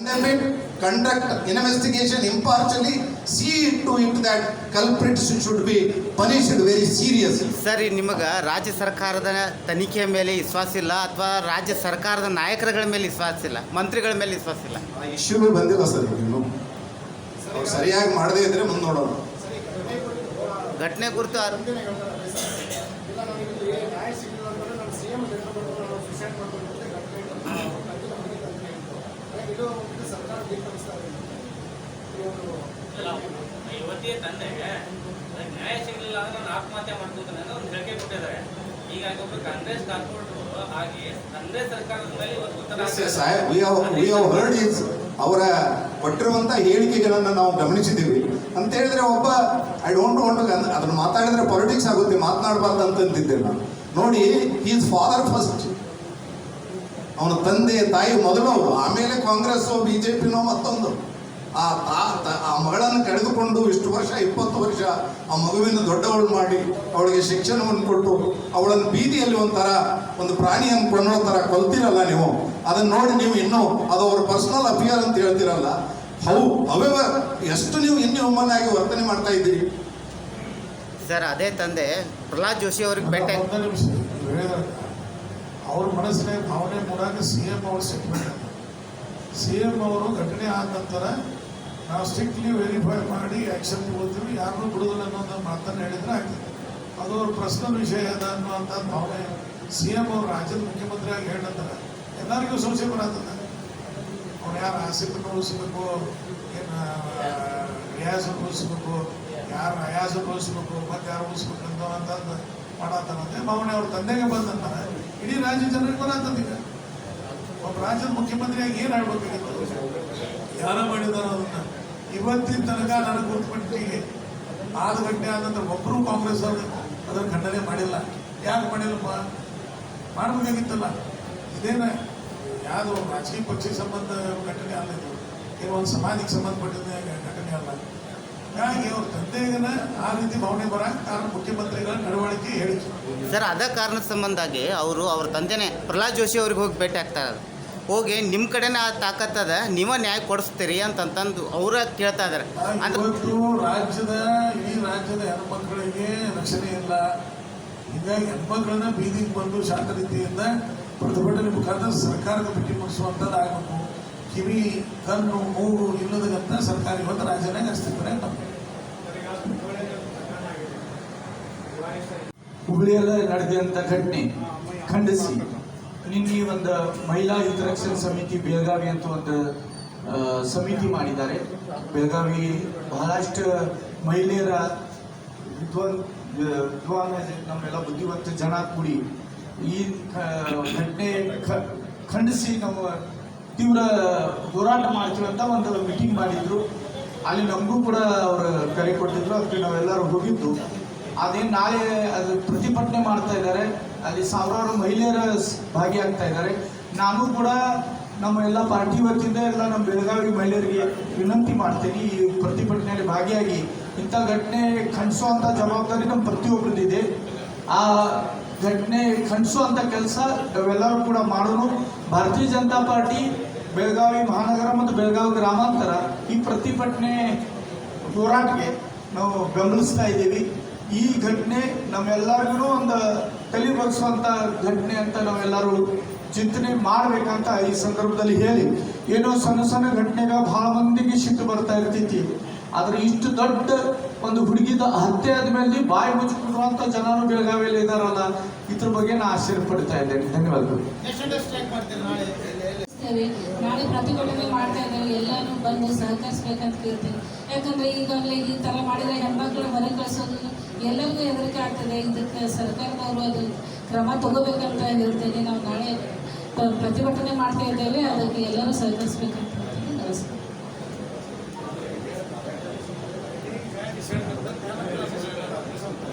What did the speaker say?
Conduct investigation impartially, see to it that culprits should be punished very seriously. ಸರಿ ನಿಮಗೆ ರಾಜ್ಯ ಸರ್ಕಾರದ ತನಿಖೆ ಮೇಲೆ ವಿಶ್ವಾಸ ಇಲ್ಲ ಅಥವಾ ರಾಜ್ಯ ಸರ್ಕಾರದ ನಾಯಕರುಗಳ ಮೇಲೆ ವಿಶ್ವಾಸ ಇಲ್ಲ ಮಂತ್ರಿಗಳ ಮೇಲೆ ವಿಶ್ವಾಸ ಇಲ್ಲ? ಆ ಇಶ್ಯೂವೇ ಬಂದಿಲ್ಲ ಸರ್ ಇನ್ನು. ಅವ್ರು ಸರಿಯಾಗಿ ಮಾಡದೇ ಇದ್ರೆ ಮುಂದೆ ನೋಡೋಣ. ಘಟನೆ ಕುರಿತು ಆರೋಪ ಇಲ್ಲ ನಾವು ಇಲ್ಲಿ ನ್ಯಾಯ ಸಿಗಲಿಲ್ಲ ಅಂದ್ರೆ ನಮ್ಮ ಸಿ ಎಂ ನಾವು ಸುಸೈಡ್ ಮಾಡ್ಕೊಂಡು ಇದು ಇದು ಸರ್ಕಾರ ಬೇಕನ್ನಿಸ್ತಾ ಇದೆ ಈ ಒಂದು ಇಲ್ಲ, ಯುವತಿಯ ತಂದೆಗೆ ನ್ಯಾಯ ಸಿಗಲಿಲ್ಲ ಅಂದ್ರೆ ನಾನು ಆತ್ಮಹತ್ಯೆ ಮಾಡ್ಕೋತೇನೆ ಅಂತ ಒಂದು ಹೇಳಿಕೆ ಕೊಟ್ಟಿದ್ದಾರೆ. ಹೀಗಾಗಿ ಒಬ್ಬರು ಕಾಂಗ್ರೆಸ್ ಕಾರ್ಪೊರೇಟರ್ ಹಾಗೆ ಕಾಂಗ್ರೆಸ್ ಸರ್ಕಾರದ ಮೇಲೆ ಇವತ್ತು ಉತ್ತರ Yes, yes, we have we have heard his ಅವರ ಕೊಟ್ಟಿರುವಂಥ ಹೇಳಿಕೆಗಳನ್ನು ನಾವು ಗಮನಿಸಿದ್ದೀವಿ. ಅಂತ ಹೇಳಿದ್ರೆ ಒಬ್ಬ ಐ ಡೋಂಟ್ ವಾಂಟ್ ಅದನ್ನ ಮಾತಾಡಿದ್ರೆ ಪಾಲಿಟಿಕ್ಸ್ ಆಗುತ್ತೆ ಮಾತನಾಡಬಾರ್ದು ಅಂತಂತಿದ್ದೆ ನಾನು. ನೋಡಿ ಈಸ್ ಫಾದರ್ ಫಸ್ಟ್ ಅವನ ತಂದೆ ತಾಯಿ ಮೊದಲು ಆಮೇಲೆ ಕಾಂಗ್ರೆಸ್ ಬಿ ಜೆ ಪಿನೋ ಮತ್ತೊಂದು. ಆ ತಾ ತ- ಆ ಮಗಳನ್ನು ಕಳೆದುಕೊಂಡು ಇಷ್ಟು ವರ್ಷ ಇಪ್ಪತ್ತು ವರ್ಷ ಆ ಮಗುವಿನ ದೊಡ್ಡವಳು ಮಾಡಿ ಅವಳಿಗೆ ಶಿಕ್ಷಣವನ್ನು ಕೊಟ್ಟು ಅವಳನ್ನು ಬೀದಿಯಲ್ಲಿ ಒಂಥರ ಒಂದು ಪ್ರಾಣಿಯನ್ನು ಕೊಂಡೋ ಥರ ಕೊಲ್ತಿರಲ್ಲ ನೀವು. ಅದನ್ನು ನೋಡಿ ನೀವು ಇನ್ನೂ ಅದು ಅವ್ರ ಪರ್ಸನಲ್ ಅಫಿಯರ್ ಅಂತ ಹೇಳ್ತಿರಲ್ಲ. ಹೌ ಅವೇವ ಎಷ್ಟು ನೀವು ಇನ್ನೂ ಆಗಿ ವರ್ತನೆ ಮಾಡ್ತಾ ಇದ್ದೀರಿ? ಸರ್ ಅದೇ ತಂದೆ ಪ್ರಹ್ಲಾದ್ ಜೋಶಿ ಅವ್ರಿಗೆ ಭೇಟಿ ಒಂದು ನಿಮಿಷ ನೀವು ಹೇಳಿದ್ರಲ್ಲ, ಅವ್ರ ಮನಸ್ಸಿನ ಭಾವನೆ ಮೂಡಾಗ ಸಿ ಎಂ ಅವರು ಸ್ಟೇಟ್ಮೆಂಟ್ ಸಿ ಎಂ ಅವರು ಘಟನೆ ಆದ ನಂತರ ನಾವು ಸ್ಟ್ರಿಕ್ಟ್ಲಿ ವೆರಿಫೈ ಮಾಡಿ ಆ್ಯಕ್ಷನ್ ತಗೊಳ್ತೀವಿ ಯಾರನ್ನೂ ಬಿಡುದಿಲ್ಲ ಅನ್ನೋದು ಮಾತನ್ನು ಹೇಳಿದ್ರೆ ಆಗ್ತದೆ ಅದು ಅವ್ರ ಪರ್ಸನಲ್ ವಿಷಯ ಅದ ಅನ್ನುವಂಥ ಭಾವನೆ ಸಿ ಎಂ ಅವರು ರಾಜ್ಯದ ಮುಖ್ಯಮಂತ್ರಿ ಆಗಿ ಹೇಳಿದ್ರೆ ಎಲ್ಲರಿಗೂ ಸಂಶಯ ಬರತ್ತದ. ಅವ್ರು ಯಾರು ಆಸಕ್ತಿ ಉಳಿಸ್ಬೇಕು, ಏನು ರಿಯಾಜ್ ಉಳಿಸ್ಬೇಕು, ಯಾರು ಅಯಾಜ್ ಉಳಿಸ್ಬೇಕು ಮತ್ತೆ ಯಾರು ಉಳಿಸ್ಬೇಕು ಅನ್ನೋವಂಥದ್ದು ಮಾಡತ್ತಂತೆ ಭಾವನೆ ಅವ್ರ ತಂದೆಗೆ ಬಂದಂತ ಇಡೀ ರಾಜ್ಯ ಜನರಿಗೆ ಗೊತ್ತಾಗ್ತದೀಗ ಒಬ್ಬ ರಾಜ್ಯದ ಮುಖ್ಯಮಂತ್ರಿಯಾಗಿ ಏನ್ ಹೇಳ್ಬೇಕಾಗಿತ್ತು ಯಾರ ಮಾಡಿದಾರ ಅದನ್ನ? ಇವತ್ತಿನ ತನಕ ನನಗೆ ಗುರುತುಪಟ್ಟಿಗೆ ಆರು ಗಂಟೆ ಆದ ಒಬ್ರು ಕಾಂಗ್ರೆಸ್ ಅವರು ಅದನ್ನು ಖಂಡನೆ ಮಾಡಿಲ್ಲ. ಯಾಕೆ ಮಾಡಿಲ್ಲಪ್ಪ? ಮಾಡಬೇಕಾಗಿತ್ತಲ್ಲ. ಇದೇನ ಯಾವುದು ರಾಜಕೀಯ ಪಕ್ಷಕ್ಕೆ ಸಂಬಂಧ ಘಟನೆ ಅಲ್ಲ ಇದು. ಒಂದು ಸಮಾಜಕ್ಕೆ ಸಂಬಂಧಪಟ್ಟಿದ್ದ ಘಟನೆ ಅಲ್ಲ. ಹಾಗಾಗಿ ಅವ್ರ ತಂದೆಗನ ಆ ರೀತಿ ಭಾವನೆ ಬರ ಕಾರಣ ಮುಖ್ಯಮಂತ್ರಿಗಳ ನಡವಳಿಕೆ ಹೇಳಿದ್ರು ಸರ್ ಅದ ಕಾರಣದ ಸಂಬಂಧಾಗಿ ಅವರು ಅವ್ರ ತಂದೆನೇ ಪ್ರಹ್ಲಾದ್ ಜೋಶಿ ಅವ್ರಿಗೆ ಹೋಗಿ ಭೇಟಿ ಆಗ್ತಾರೆ ಹೋಗಿ ನಿಮ್ಮ ಕಡೆನೇ ಆ ತಾಕತ್ತದ ನೀವೇ ನ್ಯಾಯ ಕೊಡಿಸ್ತೀರಿ ಅಂತಂತಂದು ಅವ್ರ ಕೇಳ್ತಾ ಇದಾರೆ ಅಂದ್ರೆ ಇವತ್ತು ರಾಜ್ಯದ ಈ ರಾಜ್ಯದ ಹೆಣ್ಮಕ್ಳಿಗೆ ರಕ್ಷಣೆ ಇಲ್ಲ. ಹೀಗಾಗಿ ಹೆಣ್ಮಕ್ಳನ್ನ ಬೀದಿಗೆ ಬಂದು ಶಾಂತ ರೀತಿಯಿಂದ ಪ್ರತಿಭಟನೆ ಮುಖಾಂತರ ಸರ್ಕಾರದ ಭೇಟಿ ಮುಗಿಸುವಂಥದ್ದು ಆಗಬೇಕು. ಕಿವಿ ಕಣ್ಣು ಮೂಗು ಇಲ್ಲದಂತ ಸರ್ಕಾರ ಇವತ್ತು ರಾಜ್ಯನಾಗ ಅಸ್ತಿತ್ವನೇ ಹುಬ್ಳಿಯಲ್ಲೇ ನಡೆದಂಥ ಘಟನೆ ಖಂಡಿಸಿ. ನಿನ್ನೆ ಒಂದು ಮಹಿಳಾ ಹಿತರಕ್ಷಣಾ ಸಮಿತಿ ಬೆಳಗಾವಿ ಅಂತ ಒಂದು ಸಮಿತಿ ಮಾಡಿದ್ದಾರೆ. ಬೆಳಗಾವಿ ಬಹಳಷ್ಟು ಮಹಿಳೆಯರ ವಿದ್ವಾನ್ ವಿದ್ವಾನ್ ನಮ್ಮೆಲ್ಲ ಬುದ್ಧಿವಂತ ಜನ ಕೂಡಿ ಈ ಘಟನೆ ಖಂಡಿಸಿ ನಮ್ಮ ತೀವ್ರ ಹೋರಾಟ ಮಾಡ್ತೀವಿ ಅಂತ ಒಂದು ಮೀಟಿಂಗ್ ಮಾಡಿದ್ರು. ಅಲ್ಲಿ ನಮಗೂ ಕೂಡ ಅವರು ಕರೆ ಕೊಟ್ಟಿದ್ರು. ಅದಕ್ಕೆ ನಾವೆಲ್ಲರೂ ಹೋಗಿದ್ದು. ಅದೇನು ನಾಳೆ ಅದು ಪ್ರತಿಭಟನೆ ಮಾಡ್ತಾ ಇದ್ದಾರೆ. ಅಲ್ಲಿ ಸಾವಿರಾರು ಮಹಿಳೆಯರ ಭಾಗಿಯಾಗ್ತಾ ಇದ್ದಾರೆ. ನಾನು ಕೂಡ ನಮ್ಮ ಎಲ್ಲ ಪಾರ್ಟಿ ವತಿಯಿಂದ ಎಲ್ಲ ನಮ್ಮ ಬೆಳಗಾವಿ ಮಹಿಳೆಯರಿಗೆ ವಿನಂತಿ ಮಾಡ್ತೀನಿ, ಈ ಪ್ರತಿಭಟನೆಯಲ್ಲಿ ಭಾಗಿಯಾಗಿ ಇಂಥ ಘಟನೆ ಖಂಡಿಸುವಂಥ ಜವಾಬ್ದಾರಿ ನಮ್ಮ ಪ್ರತಿಯೊಬ್ಬರದ್ದಿದೆ ಆ ಘಟನೆ ಖಂಡಿಸುವಂಥ ಕೆಲಸ ನಾವೆಲ್ಲರೂ ಕೂಡ ಮಾಡೋಣ ಭಾರತೀಯ ಜನತಾ ಪಾರ್ಟಿ, ಬೆಳಗಾವಿ ಮಹಾನಗರ ಮತ್ತು ಬೆಳಗಾವಿ ಗ್ರಾಮಾಂತರ ಈ ಪ್ರತಿಭಟನೆ ಹೋರಾಟಕ್ಕೆ ನಾವು ಬೆಂಬಲಿಸ್ತಾ ಇದ್ದೀವಿ. ಈ ಘಟನೆ ನಮ್ಮೆಲ್ಲರಿಗೂ ಒಂದು ತಲೆ ಬಗ್ಸುವಂಥ ಘಟನೆ ಅಂತ ನಾವೆಲ್ಲರೂ ಚಿಂತನೆ ಮಾಡಬೇಕಂತ ಈ ಸಂದರ್ಭದಲ್ಲಿ ಹೇಳಿ, ಏನೋ ಸಣ್ಣ ಸಣ್ಣ ಘಟನೆಗ ಭಾಳ ಮಂದಿಗೆ ಸಿಟ್ಟು ಬರ್ತಾ ಇರ್ತೈತಿ. ಆದರೆ ಇಷ್ಟು ದೊಡ್ಡ ಒಂದು ಹುಡುಗಿದ ಹತ್ಯೆ ಆದ್ಮೇಲೆ ಬಾಯಿ ಮುಚ್ಚಿಕೊಂಡಿರುವಂಥ ಜನರು ಬೆಳಗಾವಿಯಲ್ಲಿ ಇದಾರಲ್ಲ, ಇದ್ರ ಬಗ್ಗೆ ನಾನು ಆಶ್ಚರ್ಯ ಪಡ್ತಾ ಇದ್ದೇನೆ. ಧನ್ಯವಾದಗಳು. ಇರ್ತೇವೆ ನಾಳೆ ಪ್ರತಿಭಟನೆ ಮಾಡ್ತಾ ಇದ್ದೇವೆ ಎಲ್ಲರೂ ಬಂದು ಸಹಕರಿಸ್ಬೇಕಂತ ಕೇಳ್ತೇವೆ. ಯಾಕಂದ್ರೆ ಈಗಾಗಲೇ ಈ ಥರ ಮಾಡಿದರೆ ಹೆಣ್ಮಕ್ಳು ಮನೆ ಕಳಿಸೋದು ಎಲ್ಲರಿಗೂ ಹೆದರಿಕೆ ಆಗ್ತದೆ. ಇದಕ್ಕೆ ಸರ್ಕಾರದವರು ಅದು ಕ್ರಮ ತಗೋಬೇಕಂತ ಹೇಳ್ತೇನೆ ನಾವು ನಾಳೆ ಪ್ರತಿಭಟನೆ ಮಾಡ್ತಾ ಇದ್ದೇವೆ. ಅದಕ್ಕೆ ಎಲ್ಲರೂ ಸಹಕರಿಸ್ಬೇಕಂತ